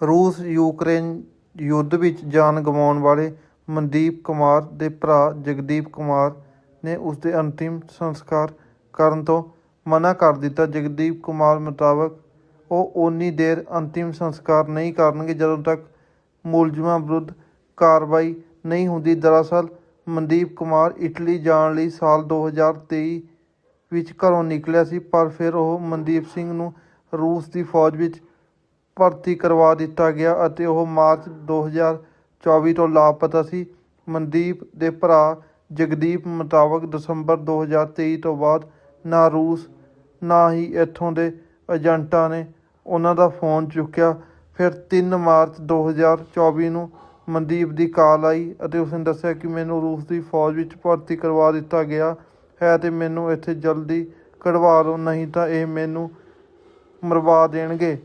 ਰੂਸ, ਯੂਕਰੇਨ ਯੁੱਧ ਵਿੱਚ ਜਾਨ ਗਵਾਉਣ ਵਾਲੇ ਮਨਦੀਪ ਕੁਮਾਰ ਦੇ ਭਰਾ ਜਗਦੀਪ ਕੁਮਾਰ ਨੇ ਉਸ ਦੇ ਅੰਤਿਮ ਸੰਸਕਾਰ ਕਰਨ ਤੋਂ ਮਨਾ ਕਰ ਦਿੱਤਾ। ਜਗਦੀਪ ਕੁਮਾਰ ਮੁਤਾਬਕ ਉਹ ਓਨੀ ਦੇਰ ਅੰਤਿਮ ਸੰਸਕਾਰ ਨਹੀਂ ਕਰਨਗੇ ਜਦੋਂ ਤੱਕ ਮੁਲਜ਼ਮਾਂ ਵਿਰੁੱਧ ਕਾਰਵਾਈ ਨਹੀਂ ਹੁੰਦੀ। ਦਰਅਸਲ, ਮਨਦੀਪ ਕੁਮਾਰ ਇਟਲੀ ਜਾਣ ਲਈ ਸਾਲ 2023 ਵਿੱਚ ਘਰੋਂ ਨਿਕਲਿਆ ਸੀ, ਪਰ ਫਿਰ ਉਹ ਮਨਦੀਪ ਸਿੰਘ ਨੂੰ ਰੂਸ ਦੀ ਫੌਜ ਵਿੱਚ ਭਰਤੀ ਕਰਵਾ ਦਿੱਤਾ ਗਿਆ ਅਤੇ ਉਹ ਮਾਰਚ 2024 ਤੋਂ ਲਾਪਤਾ ਸੀ। ਮਨਦੀਪ ਦੇ ਭਰਾ ਜਗਦੀਪ ਮੁਤਾਬਕ ਦਸੰਬਰ 2023 ਤੋਂ ਬਾਅਦ ਨਾ ਰੂਸ, ਨਾ ਹੀ ਇੱਥੋਂ ਦੇ ਏਜੰਟਾਂ ਨੇ ਉਹਨਾਂ ਦਾ ਫੋਨ ਚੁੱਕਿਆ। ਫਿਰ 3 ਮਾਰਚ 2024 ਨੂੰ ਮਨਦੀਪ ਦੀ ਕਾਲ ਆਈ ਅਤੇ ਉਸਨੇ ਦੱਸਿਆ ਕਿ ਮੈਨੂੰ ਰੂਸ ਦੀ ਫੌਜ ਵਿੱਚ ਭਰਤੀ ਕਰਵਾ ਦਿੱਤਾ ਗਿਆ ਹੈ ਤੇ ਮੈਨੂੰ ਇੱਥੇ ਜਲਦੀ ਕਢਵਾ ਲਓ ਨਹੀਂ ਤਾਂ ਇਹ ਮੈਨੂੰ ਮਰਵਾ ਦੇਣਗੇ।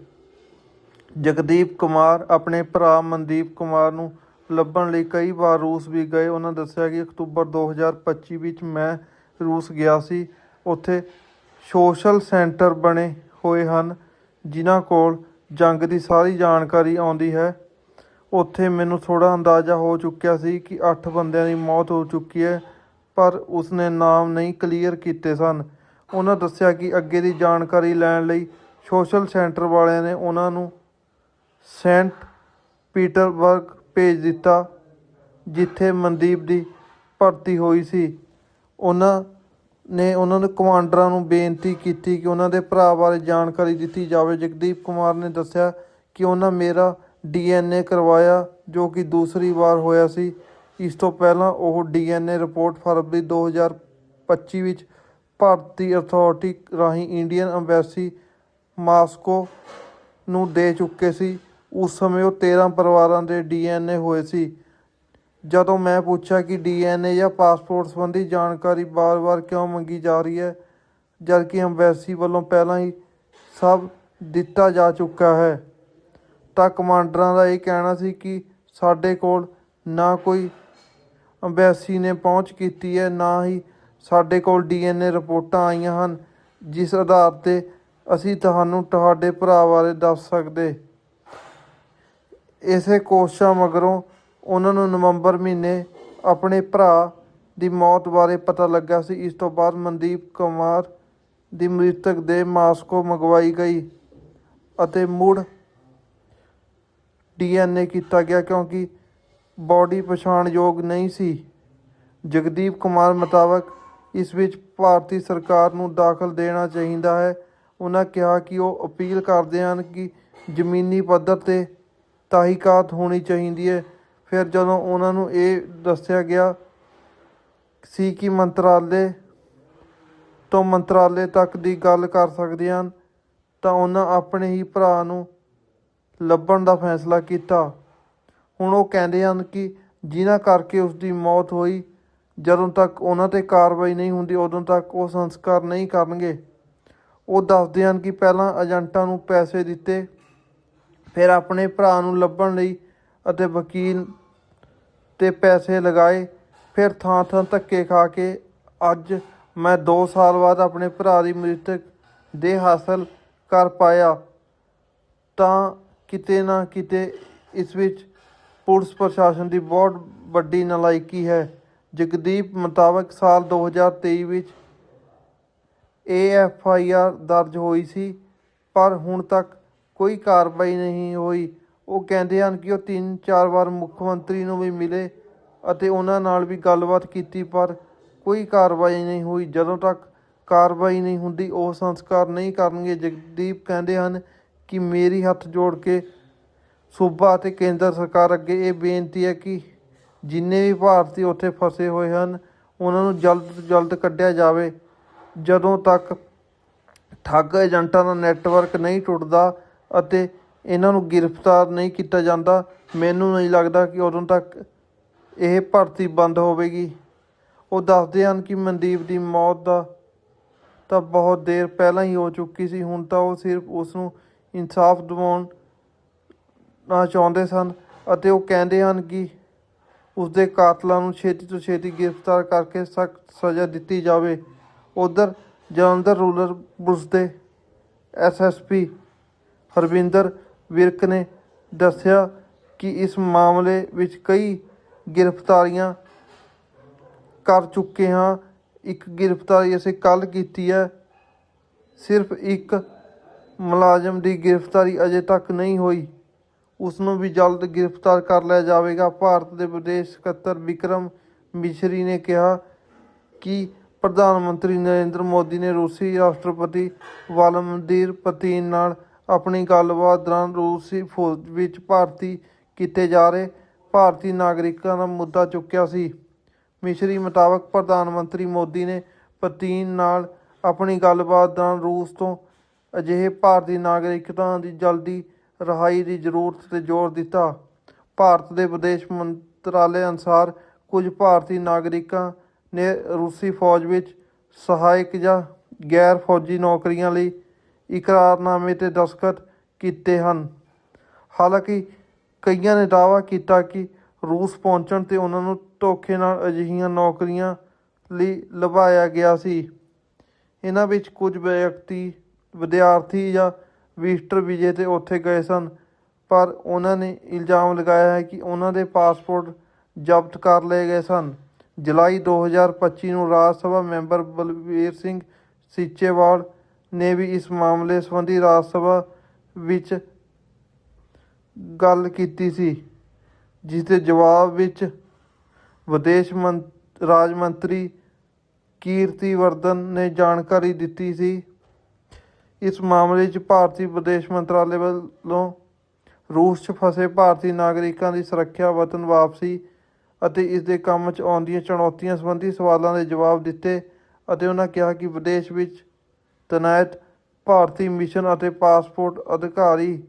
ਜਗਦੀਪ ਕੁਮਾਰ ਆਪਣੇ ਭਰਾ ਮਨਦੀਪ ਕੁਮਾਰ ਨੂੰ ਲੱਭਣ ਲਈ ਕਈ ਵਾਰ ਰੂਸ ਵੀ ਗਏ। ਉਹਨਾਂ ਦੱਸਿਆ ਕਿ ਅਕਤੂਬਰ 2025 ਵਿੱਚ ਮੈਂ ਰੂਸ ਗਿਆ ਸੀ। ਉੱਥੇ ਸੋਸ਼ਲ ਸੈਂਟਰ ਬਣੇ ਹੋਏ ਹਨ, ਜਿਨ੍ਹਾਂ ਕੋਲ ਜੰਗ ਦੀ ਸਾਰੀ ਜਾਣਕਾਰੀ ਆਉਂਦੀ ਹੈ। ਉੱਥੇ ਮੈਨੂੰ ਥੋੜਾ ਅੰਦਾਜ਼ਾ ਹੋ ਚੁੱਕਿਆ ਸੀ ਕਿ 8 ਬੰਦਿਆਂ ਦੀ ਮੌਤ ਹੋ ਚੁੱਕੀ ਹੈ, ਪਰ ਉਸਨੇ ਨਾਮ ਨਹੀਂ ਕਲੀਅਰ ਕੀਤੇ ਸਨ। ਉਹਨਾਂ ਦੱਸਿਆ ਕਿ ਅੱਗੇ ਦੀ ਜਾਣਕਾਰੀ ਲੈਣ ਲਈ ਸੋਸ਼ਲ ਸੈਂਟਰ ਵਾਲਿਆਂ ਨੇ ਉਹਨਾਂ ਨੂੰ ਸੈਂਟ ਪੀਟਰਬਰਗ ਭੇਜ ਦਿੱਤਾ, ਜਿੱਥੇ ਮਨਦੀਪ ਦੀ ਭਰਤੀ ਹੋਈ ਸੀ। ਉਹਨਾਂ ਨੇ ਉਹਨਾਂ ਦੇ ਕਮਾਂਡਰਾਂ ਨੂੰ ਬੇਨਤੀ ਕੀਤੀ ਕਿ ਉਹਨਾਂ ਦੇ ਭਰਾ ਬਾਰੇ ਜਾਣਕਾਰੀ ਦਿੱਤੀ ਜਾਵੇ। ਜਗਦੀਪ ਕੁਮਾਰ ਨੇ ਦੱਸਿਆ ਕਿ ਉਹਨਾਂ ਮੇਰਾ ਡੀਐਨਏ ਕਰਵਾਇਆ, ਜੋ ਕਿ ਦੂਸਰੀ ਵਾਰ ਹੋਇਆ ਸੀ। ਇਸ ਤੋਂ ਪਹਿਲਾਂ ਉਹ ਡੀਐਨਏ ਰਿਪੋਰਟ ਫਰਵਰੀ 2025 ਵਿੱਚ ਭਾਰਤੀ ਅਥਾਰਟੀ ਰਾਹੀਂ ਇੰਡੀਅਨ ਐਮਬੈਸੀ ਮਾਸਕੋ ਨੂੰ ਦੇ ਚੁੱਕੇ ਸੀ। ਉਸ ਸਮੇਂ ਉਹ 13 ਪਰਿਵਾਰਾਂ ਦੇ ਡੀਐਨਏ ਹੋਏ ਸੀ। ਜਦੋਂ ਮੈਂ ਪੁੱਛਿਆ ਕਿ ਡੀਐਨਏ ਜਾਂ ਪਾਸਪੋਰਟ ਸੰਬੰਧੀ ਜਾਣਕਾਰੀ ਬਾਰ-ਬਾਰ ਕਿਉਂ ਮੰਗੀ ਜਾ ਰਹੀ ਹੈ, ਜਦਕਿ ਐਮਬੈਸੀ ਵੱਲੋਂ ਪਹਿਲਾਂ ਹੀ ਸਭ ਦਿੱਤਾ ਜਾ ਚੁੱਕਾ ਹੈ, ਤਾਂ ਕਮਾਂਡਰਾਂ ਦਾ ਇਹ ਕਹਿਣਾ ਸੀ ਕਿ ਸਾਡੇ ਕੋਲ ਨਾ ਕੋਈ ਅੰਬੈਸੀ ਨੇ ਪਹੁੰਚ ਕੀਤੀ ਹੈ, ਨਾ ਹੀ ਸਾਡੇ ਕੋਲ ਡੀਐਨਏ ਰਿਪੋਰਟਾਂ ਆਈਆਂ ਹਨ, ਜਿਸ ਆਧਾਰ ਤੇ ਅਸੀਂ ਤੁਹਾਨੂੰ ਤੁਹਾਡੇ ਭਰਾ ਬਾਰੇ ਦੱਸ ਸਕਦੇ। ਇਸੇ ਕੋਸ਼ਿਸ਼ਾਂ ਮਗਰੋਂ ਉਹਨਾਂ ਨੂੰ ਨਵੰਬਰ ਮਹੀਨੇ ਆਪਣੇ ਭਰਾ ਦੀ ਮੌਤ ਬਾਰੇ ਪਤਾ ਲੱਗਾ ਸੀ। ਇਸ ਤੋਂ ਬਾਅਦ ਮਨਦੀਪ ਕੁਮਾਰ ਦੀ ਮ੍ਰਿਤਕ ਦੇ ਮਾਸਕੋ ਮੰਗਵਾਈ ਗਈ ਅਤੇ ਮੁੜ ਡੀਐਨਏ ਕੀਤਾ ਗਿਆ ਕਿਉਂਕਿ ਬਾਡੀ ਪਛਾਣਯੋਗ ਨਹੀਂ ਸੀ। ਜਗਦੀਪ ਕੁਮਾਰ ਮੁਤਾਬਕ ਇਸ ਵਿੱਚ ਭਾਰਤੀ ਸਰਕਾਰ ਨੂੰ ਦਾਖਲ ਦੇਣਾ ਚਾਹੀਦਾ ਹੈ। ਉਹਨਾਂ ਕਿਹਾ ਕਿ ਉਹ ਅਪੀਲ ਕਰਦੇ ਹਨ ਕਿ ਜ਼ਮੀਨੀ ਪੱਧਰ ਤੇ ਤਹਿਕੀਕਾਤ ਹੋਣੀ ਚਾਹੀਦੀ ਹੈ ਫਿਰ ਜਦੋਂ ਉਹਨਾਂ ਨੂੰ ਇਹ ਦੱਸਿਆ ਗਿਆ ਸੀ ਕਿ ਮੰਤਰਾਲੇ ਤੋਂ ਮੰਤਰਾਲੇ ਤੱਕ ਦੀ ਗੱਲ ਕਰ ਸਕਦੇ ਹਨ, ਤਾਂ ਉਹਨਾਂ ਆਪਣੇ ਹੀ ਭਰਾ ਨੂੰ ਲੱਭਣ ਦਾ ਫੈਸਲਾ ਕੀਤਾ। ਹੁਣ ਉਹ ਕਹਿੰਦੇ ਹਨ ਕਿ ਜਿਨ੍ਹਾਂ ਕਰਕੇ ਉਸ ਦੀ ਮੌਤ ਹੋਈ, ਜਦੋਂ ਤੱਕ ਉਹਨਾਂ ਤੇ ਕਾਰਵਾਈ ਨਹੀਂ ਹੁੰਦੀ, ਉਦੋਂ ਤੱਕ ਉਹ ਸੰਸਕਾਰ ਨਹੀਂ ਕਰਨਗੇ। ਉਹ ਦੱਸਦੇ ਹਨ ਕਿ ਪਹਿਲਾਂ ਏਜੰਟਾਂ ਨੂੰ ਪੈਸੇ ਦਿੱਤੇ ਫਿਰ ਆਪਣੇ ਭਰਾ ਨੂੰ ਲੱਭਣ ਲਈ ਅਤੇ ਵਕੀਲ ਤੇ ਪੈਸੇ ਲਗਾਏ। ਫਿਰ ਥਾਂ ਥਾਂ ਧੱਕੇ ਖਾ ਕੇ ਅੱਜ ਮੈਂ 2 ਸਾਲ ਬਾਅਦ ਆਪਣੇ ਭਰਾ ਦੀ ਮ੍ਰਿਤਕ ਦੇਹ ਹਾਸਲ ਕਰ ਪਾਇਆ। ਤਾਂ ਕਿਤੇ ਨਾ ਕਿਤੇ ਇਸ ਵਿੱਚ ਪੁਲਿਸ ਪ੍ਰਸ਼ਾਸਨ ਦੀ ਬਹੁਤ ਵੱਡੀ ਨਲਾਇਕੀ ਹੈ। ਜਗਦੀਪ ਮੁਤਾਬਕ ਸਾਲ 2023 ਵਿੱਚ ਐਫ ਆਈ ਆਰ ਦਰਜ ਹੋਈ ਸੀ, ਪਰ ਹੁਣ ਤੱਕ ਕੋਈ ਕਾਰਵਾਈ ਨਹੀਂ ਹੋਈ। ਉਹ ਕਹਿੰਦੇ ਹਨ ਕਿ ਉਹ ਤਿੰਨ ਚਾਰ ਵਾਰ ਮੁੱਖ ਮੰਤਰੀ ਨੂੰ ਵੀ ਮਿਲੇ ਅਤੇ ਉਹਨਾਂ ਨਾਲ ਵੀ ਗੱਲਬਾਤ ਕੀਤੀ, ਪਰ ਕੋਈ ਕਾਰਵਾਈ ਨਹੀਂ ਹੋਈ। ਜਦੋਂ ਤੱਕ ਕਾਰਵਾਈ ਨਹੀਂ ਹੁੰਦੀ, ਉਹ ਸੰਸਕਾਰ ਨਹੀਂ ਕਰਨਗੇ। ਜਗਦੀਪ ਕਹਿੰਦੇ ਹਨ ਕਿ ਮੇਰੀ ਹੱਥ ਜੋੜ ਕੇ ਸੂਬਾ ਅਤੇ ਕੇਂਦਰ ਸਰਕਾਰ ਅੱਗੇ ਇਹ ਬੇਨਤੀ ਹੈ ਕਿ ਜਿੰਨੇ ਵੀ ਭਾਰਤੀ ਉੱਥੇ ਫਸੇ ਹੋਏ ਹਨ, ਉਹਨਾਂ ਨੂੰ ਜਲਦ ਤੋਂ ਜਲਦ ਕੱਢਿਆ ਜਾਵੇ। ਜਦੋਂ ਤੱਕ ਠੱਗ ਏਜੰਟਾਂ ਦਾ ਨੈਟਵਰਕ ਨਹੀਂ ਟੁੱਟਦਾ ਅਤੇ ਇਹਨਾਂ ਨੂੰ ਗ੍ਰਿਫਤਾਰ ਨਹੀਂ ਕੀਤਾ ਜਾਂਦਾ। ਮੈਨੂੰ ਨਹੀਂ ਲੱਗਦਾ ਕਿ ਉਦੋਂ ਤੱਕ ਇਹ ਭਰਤੀ ਬੰਦ ਹੋਵੇਗੀ। ਉਹ ਦੱਸਦੇ ਹਨ ਕਿ ਮਨਦੀਪ ਦੀ ਮੌਤ ਦਾ ਤਾਂ ਬਹੁਤ ਦੇਰ ਪਹਿਲਾਂ ਹੀ ਹੋ ਚੁੱਕੀ ਸੀ। ਹੁਣ ਤਾਂ ਉਹ ਸਿਰਫ ਉਸ ਨੂੰ ਇਨਸਾਫ ਦਿਵਾਉਣ ਨਾ ਚਾਹੁੰਦੇ ਸਨ ਅਤੇ ਉਹ ਕਹਿੰਦੇ ਹਨ ਕਿ ਉਸ ਦੇ ਕਾਤਲਾਂ ਨੂੰ ਛੇਤੀ ਤੋਂ ਛੇਤੀ ਗ੍ਰਿਫਤਾਰ ਕਰਕੇ ਸਖਤ ਸਜ਼ਾ ਦਿੱਤੀ ਜਾਵੇ। ਉਧਰ ਜਲੰਧਰ ਰੂਰਲ ਪੁਲਿਸ ਦੇ ਐਸਐਸਪੀ ਹਰਵਿੰਦਰ ਵਿਰਕ ਨੇ ਦੱਸਿਆ ਕਿ ਇਸ ਮਾਮਲੇ ਵਿੱਚ ਕਈ ਗ੍ਰਿਫਤਾਰੀਆਂ ਕਰ ਚੁੱਕੇ ਹਾਂ। ਇੱਕ ਗ੍ਰਿਫਤਾਰੀ ਅਸੀਂ ਕੱਲ ਕੀਤੀ ਹੈ। ਸਿਰਫ ਇੱਕ ਮੁਲਾਜ਼ਮ ਦੀ ਗ੍ਰਿਫਤਾਰੀ ਅਜੇ ਤੱਕ ਨਹੀਂ ਹੋਈ। ਉਸ ਨੂੰ ਵੀ ਜਲਦ ਗ੍ਰਿਫਤਾਰ ਕਰ ਲਿਆ ਜਾਵੇਗਾ। ਭਾਰਤ ਦੇ ਵਿਦੇਸ਼ ਸਕੱਤਰ ਵਿਕਰਮ ਮਿਸ਼ਰੀ ਨੇ ਕਿਹਾ ਕਿ ਪ੍ਰਧਾਨ ਮੰਤਰੀ ਨਰਿੰਦਰ ਮੋਦੀ ਨੇ ਰੂਸੀ ਰਾਸ਼ਟਰਪਤੀ ਵਲਾਦੀਮੀਰ ਪਤੀਨ ਨਾਲ ਆਪਣੀ ਗੱਲਬਾਤ ਦੌਰਾਨ ਰੂਸੀ ਫੌਜ ਵਿੱਚ ਭਾਰਤੀ ਕੀਤੇ ਜਾ ਰਹੇ ਭਾਰਤੀ ਨਾਗਰਿਕਾਂ ਦਾ ਮੁੱਦਾ ਚੁੱਕਿਆ ਸੀ। ਮਿਸ਼ਰੀ ਮੁਤਾਬਕ ਪ੍ਰਧਾਨ ਮੰਤਰੀ ਮੋਦੀ ਨੇ ਪੁਤਿਨ ਨਾਲ ਆਪਣੀ ਗੱਲਬਾਤ ਦੌਰਾਨ ਰੂਸ ਤੋਂ ਅਜਿਹੇ ਭਾਰਤੀ ਨਾਗਰਿਕਤਾ ਦੀ ਜਲਦੀ ਰਿਹਾਈ ਦੀ ਜ਼ਰੂਰਤ ਤੇ ਜ਼ੋਰ ਦਿੱਤਾ। ਭਾਰਤ ਦੇ ਵਿਦੇਸ਼ ਮੰਤਰਾਲੇ ਅਨੁਸਾਰ ਕੁਝ ਭਾਰਤੀ ਨਾਗਰਿਕਾਂ ਨੇ ਰੂਸੀ ਫੌਜ ਵਿੱਚ ਸਹਾਇਕ ਜਾਂ ਗੈਰ ਫੌਜੀ ਨੌਕਰੀਆਂ ਲਈ ਇਕਰਾਰਨਾਮੇ ਤੇ ਦਸਤਖਤ ਕੀਤੇ ਹਨ। ਹਾਲਾਂਕਿ ਕਈਆਂ ਨੇ ਦਾਅਵਾ ਕੀਤਾ ਕਿ ਰੂਸ ਪਹੁੰਚਣ ਤੇ ਉਹਨਾਂ ਨੂੰ ਧੋਖੇ ਨਾਲ ਅਜਿਹੀਆਂ ਨੌਕਰੀਆਂ ਲਈ ਲਭਾਇਆ ਗਿਆ ਸੀ। ਇਹਨਾਂ ਵਿੱਚ ਕੁਝ ਵਿਅਕਤੀ, ਵਿਦਿਆਰਥੀ ਜਾਂ ਵਿਜ਼ਟਰ ਵੀਜ਼ੇ ਤੇ ਉੱਥੇ ਗਏ ਸਨ, ਪਰ ਉਹਨਾਂ ਨੇ ਇਲਜ਼ਾਮ ਲਗਾਇਆ ਹੈ ਕਿ ਉਹਨਾਂ ਦੇ ਪਾਸਪੋਰਟ ਜ਼ਬਤ ਕਰ ਲਏ ਗਏ ਸਨ। ਜੁਲਾਈ 2025 ਨੂੰ ਰਾਜ ਸਭਾ ਮੈਂਬਰ ਬਲਵੀਰ ਸਿੰਘ ਸੀਚੇਵਾਲ ਨੇ ਵੀ ਇਸ ਮਾਮਲੇ ਸੰਬੰਧੀ ਰਾਜ ਸਭਾ ਵਿੱਚ ਗੱਲ ਕੀਤੀ ਸੀ ਜਿਸ ਦੇ ਜਵਾਬ ਵਿੱਚ ਵਿਦੇਸ਼ ਮੰਤ, ਰਾਜ ਮੰਤਰੀ ਕੀਰਤੀ ਵਰਦਨ ਨੇ ਜਾਣਕਾਰੀ ਦਿੱਤੀ ਸੀ। ਇਸ ਮਾਮਲੇ 'ਚ ਭਾਰਤੀ ਵਿਦੇਸ਼ ਮੰਤਰਾਲੇ ਵੱਲੋਂ ਰੂਸ 'ਚ ਫਸੇ ਭਾਰਤੀ ਨਾਗਰਿਕਾਂ ਦੀ ਸੁਰੱਖਿਆ, ਵਤਨ ਵਾਪਸੀ ਅਤੇ ਇਸ ਦੇ ਕੰਮ 'ਚ ਆਉਂਦੀਆਂ ਚੁਣੌਤੀਆਂ ਸੰਬੰਧੀ ਸਵਾਲਾਂ ਦੇ ਜਵਾਬ ਦਿੱਤੇ ਅਤੇ ਉਹਨਾਂ ਕਿਹਾ ਕਿ ਵਿਦੇਸ਼ ਵਿੱਚ ਤੈਨਾਤ ਭਾਰਤੀ ਮਿਸ਼ਨ ਅਤੇ ਪਾਸਪੋਰਟ ਅਧਿਕਾਰੀ।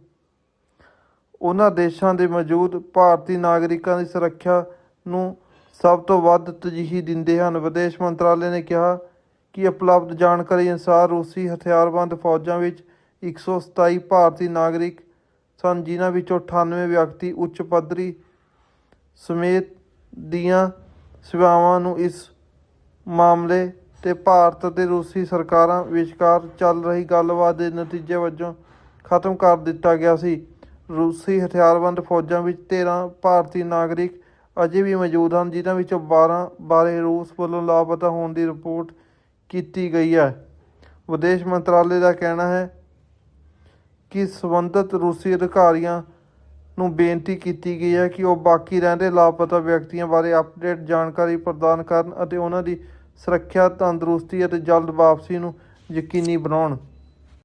ਉਹਨਾਂ ਦੇਸ਼ਾਂ ਦੇ ਮੌਜੂਦ ਭਾਰਤੀ ਨਾਗਰਿਕਾਂ ਦੀ ਸੁਰੱਖਿਆ ਨੂੰ ਸਭ ਤੋਂ ਵੱਧ ਤਰਜੀਹ ਦਿੰਦੇ ਹਨ। ਵਿਦੇਸ਼ ਮੰਤਰਾਲੇ ਨੇ ਕਿਹਾ ਕਿ ਉਪਲਬਧ ਜਾਣਕਾਰੀ ਅਨੁਸਾਰ ਰੂਸੀ ਹਥਿਆਰਬੰਦ ਫੌਜਾਂ ਵਿੱਚ 127 ਭਾਰਤੀ ਨਾਗਰਿਕ ਸਨ, ਜਿਨ੍ਹਾਂ ਵਿੱਚੋਂ 98 ਵਿਅਕਤੀ ਉੱਚ ਪੱਧਰੀ ਸਮੇਤ ਦੀਆਂ ਸੇਵਾਵਾਂ ਨੂੰ ਇਸ ਮਾਮਲੇ ਤੇ ਭਾਰਤ ਅਤੇ ਰੂਸੀ ਸਰਕਾਰਾਂ ਵਿਚਕਾਰ ਚੱਲ ਰਹੀ ਗੱਲਬਾਤ ਦੇ ਨਤੀਜੇ ਵਜੋਂ ਖਤਮ ਕਰ ਦਿੱਤਾ ਗਿਆ ਸੀ। ਰੂਸੀ ਹਥਿਆਰਬੰਦ ਫੌਜਾਂ ਵਿੱਚ 13 ਭਾਰਤੀ ਨਾਗਰਿਕ ਅਜੇ ਵੀ ਮੌਜੂਦ ਹਨ, ਜਿਨ੍ਹਾਂ ਵਿੱਚੋਂ 12 ਬਾਰੇ ਰੂਸ ਵੱਲੋਂ ਲਾਪਤਾ ਹੋਣ ਦੀ ਰਿਪੋਰਟ ਕੀਤੀ ਗਈ ਹੈ। ਵਿਦੇਸ਼ ਮੰਤਰਾਲੇ ਦਾ ਕਹਿਣਾ ਹੈ ਕਿ ਸੰਬੰਧਿਤ ਰੂਸੀ ਅਧਿਕਾਰੀਆਂ ਨੂੰ ਬੇਨਤੀ ਕੀਤੀ ਗਈ ਹੈ ਕਿ ਉਹ ਬਾਕੀ ਰਹਿੰਦੇ ਲਾਪਤਾ ਵਿਅਕਤੀਆਂ ਬਾਰੇ ਅਪਡੇਟ ਜਾਣਕਾਰੀ ਪ੍ਰਦਾਨ ਕਰਨ ਅਤੇ ਉਹਨਾਂ ਦੀ ਸੁਰੱਖਿਆ ਤੰਦਰੁਸਤੀ ਅਤੇ ਜਲਦ ਵਾਪਸੀ ਨੂੰ ਯਕੀਨੀ ਬਣਾਉਣ।